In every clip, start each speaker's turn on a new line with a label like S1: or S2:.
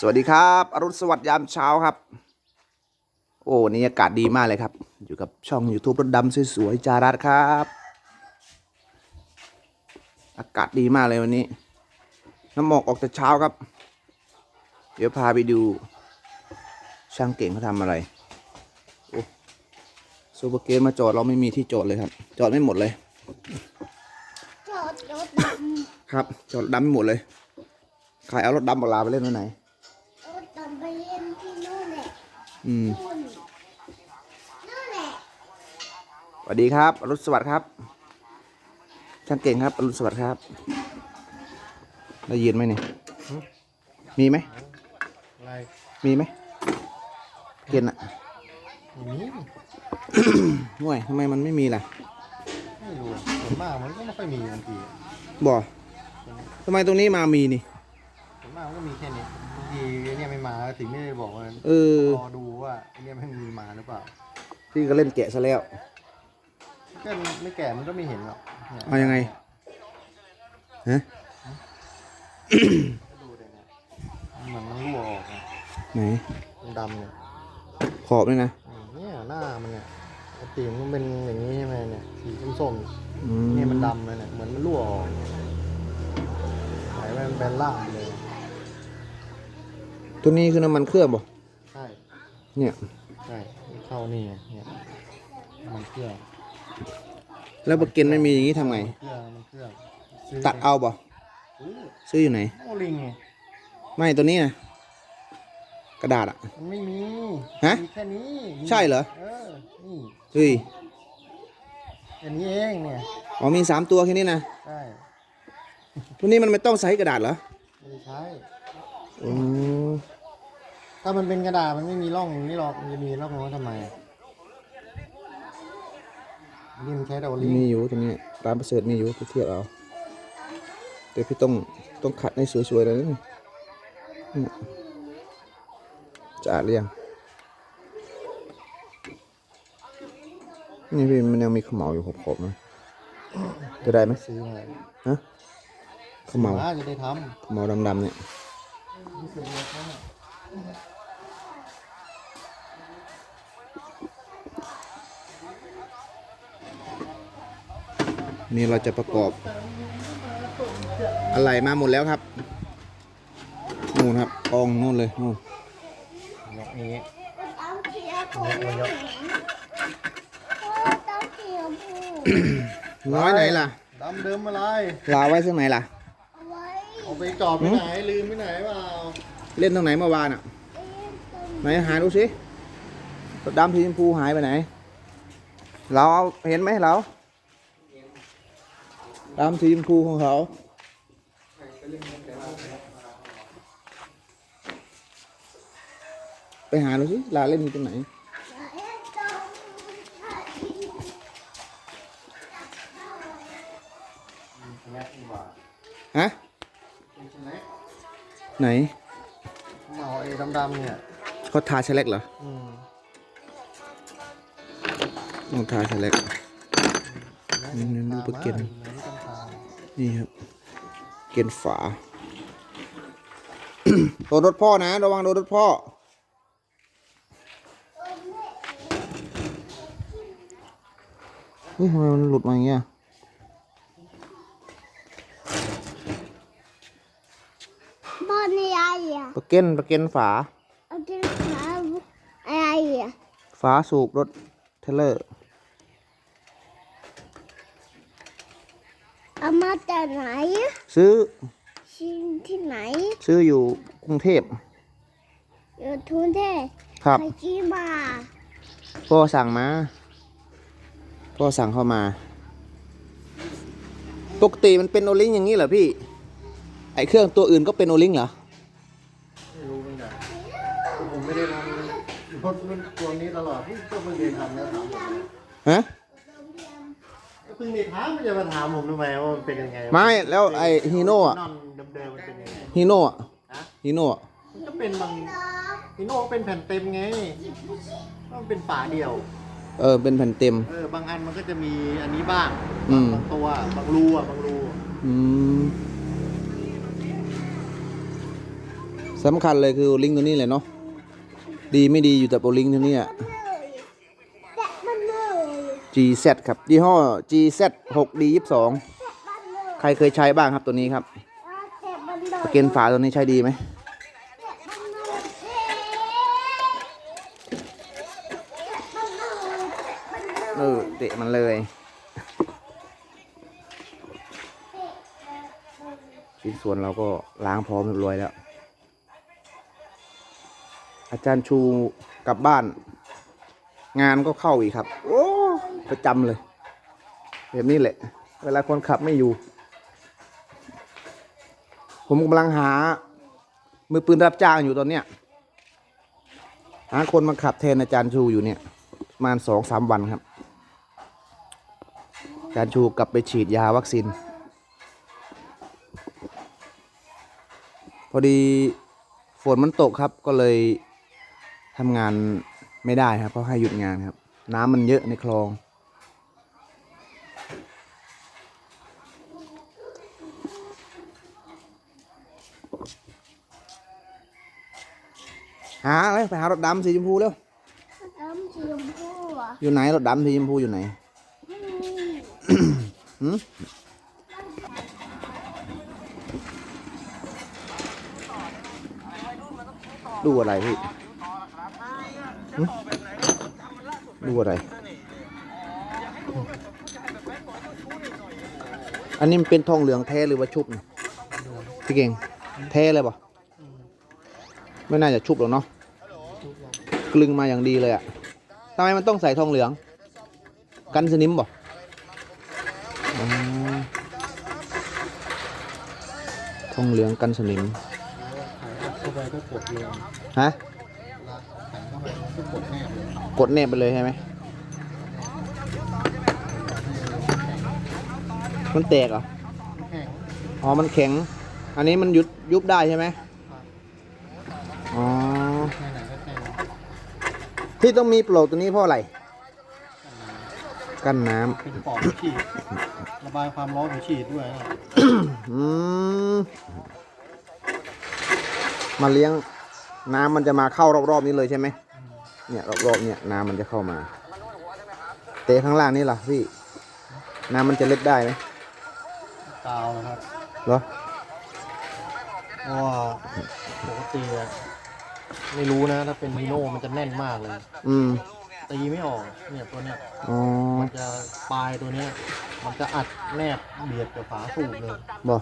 S1: สวัสดีครับ อรุณสวัสดิ์ยามเช้าครับ โอ้วันนี้อากาศดีมากเลยครับ อยู่กับช่อง YouTube รถดำสวยๆจารัสครับ อากาศดีมากเลยวันนี้ น้ำหมอกออกแต่เช้าครับ เดี๋ยวพาไปดู ช่างเก่งเขาทำอะไรโอ้ซูเปอร์เกตมาจอดเราไม่มีที่จอดเลยครับ จอดไม่หมดเลย
S2: จอดรถด
S1: ครับ จอดรถดำไม่หมดเลยใครเอารถดำบักลาไปเล่นไว้ไหน อืม
S2: นู่นนู่นแหละ
S1: สวัสดีครับอรุณสวัสดิ์ครับ ช่างเก่งครับอรุณสวัสดิ์ครับ ได้ยินไหมเนี่ยมีไหม
S3: อะไร
S1: มีไหมเกณฑ์อะ
S3: อย่างนี้
S1: ห่วยทำไมมันไม่มีล่ะ
S3: ไม่รู้อะส่วนมากมันก็ไม่ค่อยมีบางที
S1: บอกทำไมตรงนี้มามีนี่
S3: ส่วนมากมันก็มีแค่นี้ ม่มาถึงไม่ได้บอกว่า
S1: เออ
S3: รอดูว่าไอ้เนี่ยไม่มีมาหรือเปล่า
S1: พี่ก็เล่นแกะซะแล้ว
S3: ก็ไม่แก่มันก็ไม่เห็นหรอกนี่
S1: เอายังไงฮะ
S3: ก็ดูเลยเนี่ยเหมือนมันรั่วออกนะ
S1: ไหน
S3: มันดำเนี่ย
S1: ขอบเลยนะ
S3: อืมเนี่ยหน้ามันเนี่ยปกติมันเป็นอย่างนี้ใช่ไหมเนี่ยสีส้ม
S1: อื
S3: ๆเนี่ยมันดำเลยเนี่ยเหมือนมันรั่วออกไหนมันแบนล่างเลย
S1: ตัวนี้คือน้ำมันเครื่องบ่
S3: ใช่
S1: เนี่ย
S3: ใช่มันเข้านี่ไงเนี่ยมันเครื่อง
S1: แล้วบเกนไม่มีอย่างนี้ทำไง
S3: เครื่องมันเครื่องซื้
S1: ตัดเอาบ่
S3: ซื้อ
S1: ซื้ออยู่ไหน
S3: โอ้ลิงไง
S1: ไม่ตัวนี้นะกระดาษอะ
S3: มันไม่มี
S1: ฮะ
S3: มีแค่นี้นี่
S1: ใช่เหรอ
S3: เออนี่
S1: เฮ้ย
S3: อันนี้เองเนี่ย
S1: อ๋อมีสามตัวแค่นี้นะ
S3: ใช่
S1: ตัวนี้มันไม่ต้องใช้กระดาษเหรอ
S3: ไม่ได้ใช้
S1: อืม
S3: ถ้ามันเป็นกระดาษมันไม่มีร่องอย่างนี้หรอกมันจะมีร่องไว้ทำไมนี่มันใช้ดาวลิง
S1: มีอยู่ตัวนี้ร้านประเสริฐมีอยู่ไปเทียบเอาแต่พี่ต้องต้องขัดให้สวยๆเลยนะนี่เนี่ยจะอาดหรือยังนี่พี่มันยังมีขมเหลาอยู่ขอบๆนะจะได้ไหม
S3: ซื้อมา
S1: ฮะขมเหลา
S3: น่าจะได้ท
S1: ขมเหลาดำๆเนี่ย
S3: นี่
S1: เราจะประกอบอะไรมาหมดแล้วครับนู่นครับกองนู่นเลยนู่น
S3: เนี่ยอย่างนี้
S2: รถดำเขียวผมไม่เห็นรถดำเขียวผู้
S1: น้อยไหนล่ะ
S3: ดำเดิมอะไร
S1: ลาไว้ซึ่งไหนล่ะ
S2: เอาไว้
S3: เอาไปจอดไปไหนลืมไปไหนเปล่า
S1: เล่นตรงไหนเมื่อวานอะไหนหาดูสิดำสีชมพูหายไปไหน เราเอาเห็นไหมเรา ดำสีชมพูของเขา ไปหาดูสิลาเล่นอยู่ตรงไหน
S2: เอ็นต้น
S3: แม็กดีกว่า
S1: ฮะ
S3: เป็นแม็ก
S1: ไหน
S3: เมาไอ้ดำๆเนี่ย
S1: เขาทาเชลเล็กเหรอ
S3: อืม
S1: ต้องทาเชลเล็กนี่นี่ดูปลาเก็น นี่ครับ เกณฑ์ฝาโดนรถพ่อนะ ระวังโดนรถพ่อ เฮ้ยทำไมมันหลุดมาอย่างเงี้ย
S2: บอลอะไรอะ
S1: ปะเก้นปะเก้นฝา
S2: เอากินน้ำอะไรอะ
S1: ฝาสูบรถเทรลเลอร์
S2: เอามา จากไหนอะ
S1: ซื้อ
S2: ชิมที่ไหน
S1: ซื้ออยู่กรุงเทพ
S2: อยู่ทุนเทพ
S1: ครับ
S2: ใครซื้อมา
S1: พ่อสั่งมาพ่อสั่งเข้ามา ปกติมันเป็นโอลิงอย่างนี้เหรอพี่ ไอเครื่องตัวอื่นก็เป็นโอลิงเหรอ
S3: ไม่รู้เหมือนกันผมไม่ได้ทำรถรุ่นตัวนี้ตลอดก็เพิ่งเรียนทำแล้วถามผม
S1: ฮะ
S3: ก็ เพิ่งเรียนทำมันจะมาถามผมทำไมว่ามันเป็นยังไง
S1: ไม่แล้วไอฮีโน่อะ
S3: นอนเดิมๆมันเป็นยังไง
S1: ฮีโน่อะ
S3: ฮะ
S1: ฮีโน่อะ
S3: มันก็เป็นบางฮีโน่ก็เป็นแผ่นเต็มไงก็มันเป็นฝาเดียว
S1: เออเป็นแผ่นเต็ม
S3: เออบางอันมันก็จะมีอันนี้บ้าง
S1: อืม
S3: บางตัวบางรูอะบางรู
S1: อืมสำคัญเลยคือลิงก์ตัวนี้เลยเนาะดีไม่ดีอยู่แต่โปรลิงก์ตัวนี้อะ
S2: เลยแตะมันเลย
S1: GZ ครับยี่ห้อ GZ 6D 22 ใครเคยใช้บ้างครับตัวนี้ครับ
S2: อ่าแตะเลย
S1: สเกนฝาตัวนี้ใช้ดีไหม
S2: เลยแตะมันเลยแตะมันเลย
S1: เออเตะมันเลยชิ้นส่วนเราก็ล้างพร้อมเรียบร้อยแล้ว อาจารย์ชูกลับบ้าน งานก็เข้าอีกครับ โอ้ประจำเลยแบบนี้แหละ เวลาคนขับไม่อยู่ ผมกำลังหา มือปืนรับจ้างอยู่ตอนเนี้ยหาคนมาขับแทนอาจารย์ชูอยู่เนี่ยประมาณสองสามวันครับ อาจารย์ชูกลับไปฉีดยาวัคซีนพอดีฝนมันตกครับก็เลยทำงาน ไม่ได้ครับเพราะให้หยุดงานครับ น้ำมันเยอะในคลอง หาเลยไปหารถดำสีชมพูเร็ว
S2: น้ำสีชมพูอะ
S1: อยู่ไหนรถดำสีชมพูอยู่ไหน
S2: ไม่มี
S1: หืมดูอะไรพี่หึ ดูอะไร อันนี้มันเป็นทองเหลืองแท้หรือว่าชุบนี่พี่เก่งแท้เลยปะไม่น่าจะชุบหรอกเนาะกลึงมาอย่างดีเลยอะทำไมมันต้องใส่ทองเหลือง กันสนิมบ่อ๋อทองเหลืองกันสนิมฮะ
S3: ขันเข้าไปก็กดแนบเลย
S1: กดแนบไปเลยใช่ไหมมันแตกเหรอ
S3: แข็ง
S1: อ๋อ มันแข็ง อันนี้มันยุบยุบได้ใช่ไหมอ๋อ
S3: แค่ไหนก็แข็ง
S1: ที่ต้องมีโปรตัวนี้เพราะอะไร กันน้
S3: เป็นปอดฉีดระบายความร้อนของฉีดด้วยนะำ
S1: อืมมาเลี้ยงน้ำมันจะมาเข้ารอบๆนี้เลยใช่ไหม เนี่ยรอบๆเนี่ยน้ำมันจะเข้ามา เตะข้างล่างนี่ล่ะพี่ น้ำมันจะเล็ดได้ไหม
S3: กาวนะครับ
S1: เหรอ
S3: เพราะว่าปกติอะไม่รู้นะ ถ้าเป็นฮีโน่มันจะแน่นมากเลย
S1: อืม
S3: ตีไม่ออก เนี่ยตัวเนี้ย
S1: อ๋อ
S3: มันจะปลายตัวเนี้ย มันจะอัดแนบเบียดกับฝาสูบเลย
S1: บอก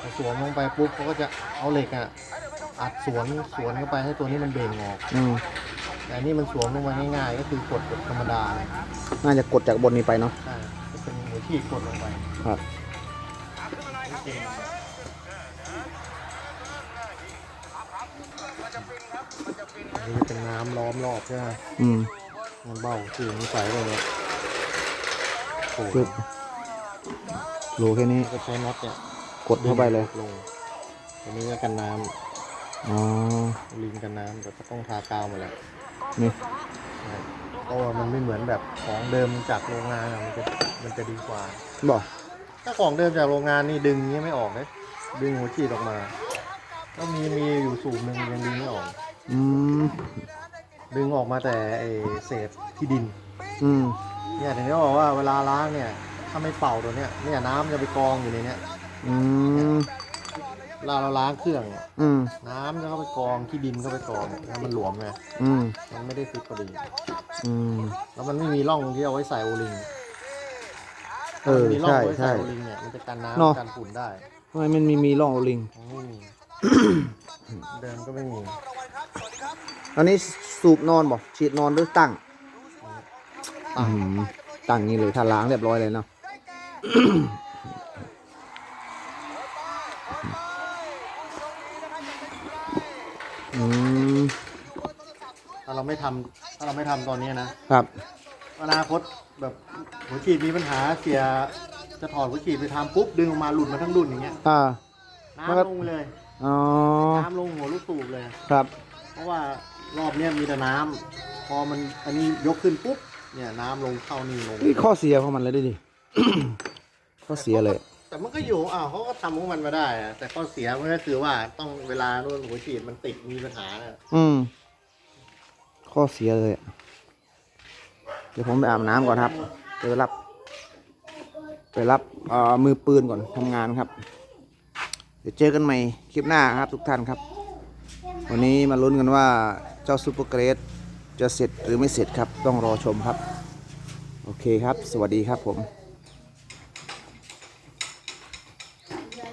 S3: พอสวมลงไปปุ๊บเขาก็จะเอาเหล็กอะอัดสวนสวนเข้าไปให้ตัวนี้มันเบ่งออก
S1: อืม
S3: แต่อันนี่มันสวมลงมาง่ายๆก็คือกดกดธรรมดาเลย
S1: น่าจะกดจากบนนี้ไปเนาะ
S3: ใช่จะเป็นหัวที่กดลงไป
S1: ครับ
S3: อันนี้จะเป็นน้ำล้อมรอบใช่ไหม
S1: อืม
S3: มันเบ้าสื่อมันใสเลยเนี่ยโอ้โห
S1: ปึ๊บรูแค่นี้
S3: ก็ใช้น็อตเนี่ย
S1: กดเข้าไปเลย
S3: ลงอันนี้ก็กันน้
S1: อ๋อำ
S3: ลิงกันน้ำแต่ก็ต้องทากาวมาแล้ว
S1: นี่
S3: ใช่เพราะว่ามันไม่เหมือนแบบของเดิมจากโรงงานอะมันจะมันจะดีกว่า
S1: บอก
S3: ถ้าของเดิมจากโรงงานนี่ดึงเงี้ยไม่ออกเลยดึงหัวฉีดออกมา ก็มีมีอยู่สูบหนึ่งยังดึงไม่ออก
S1: อืม
S3: ดึงออกมาแต่ไอเศษที่ดิน
S1: อืม
S3: เนี่ยถึงได้บอกว่าเวลาล้างเนี่ย ถ้าไม่เป่าตัวเนี้ยเนี่ยน้ำจะไปกองอยู่ในเนี้ย
S1: อืม
S3: เวลาเราล้างเครื่องเนี่ย
S1: อืม
S3: น้ำจะเข้าไปกองที่ดินเข้าไปกองแล้วมันหลวมไง
S1: อืม
S3: มันไม่ได้ฟิตพอดี
S1: อืม
S3: แล้วมันไม่มีร่องที่เอาไว้ใส่โอลิง
S1: เออ
S3: ถ้ามันมีร่อง
S1: ใช่
S3: ไว้
S1: ใช่
S3: ใส่โอลิงเนี่ยมันจะกัน
S1: เนอะ
S3: น้ำกันฝุ่นได้
S1: ทำไมมันมีมีร่องโอลิง
S3: ของไม่มี เดิมก็ไม่มี
S1: อันนี้สูบนอนบอกฉีดนอนหรือตั้ง
S3: ตั้ง
S1: อืมตั้งนี้เลยถ้าล้างเรียบร้อยเลยเนาะ อืม
S3: ถ้าเราไม่ทำถ้าเราไม่ทำตอนนี้นะครับ อนาคตแบบหัวฉีดมีปัญหาเสียจะถอดหัวฉีดไปทำปุ๊บดึงออกมาหลุดมาทั้งดุนอย่างเงี้ย
S1: อ่า มันก็
S3: น้ำลงไปเลย
S1: อ๋อ
S3: น้ำลงหัวลูกสูบเลย
S1: ครับ
S3: เพราะว่ารอบเนี้ยมีแต่น้ำพอมันอันนี้ยกขึ้นปุ๊บเนี่ยน้ำลงเข้านี่ลง
S1: นี่ข้อเสียของมันเลยดิดิข้อเสียเลย
S3: พ แต่มันก็อยู่อ้าวเขาก็ทำของมันมาได้อะแต่ข้อเสียมันก็คือว่าต้องเวลานู่นหัวฉีดมันติดมีปัญหานะ
S1: อืม ข้อเสียเลยอะเดี๋ยวผมไปอาบน้ำก่อนครับไปรับ ไปรับเอ่อมือปืนก่อนทำงานครับ เดี๋ยวเจอกันใหม่คลิปหน้าครับทุกท่านครับ วันนี้มาลุ้นกันว่าเจ้าซูเปอร์เกรดจะเสร็จหรือไม่เสร็จครับ ต้องรอชมครับ โอเคครับ สวัสดีครับผม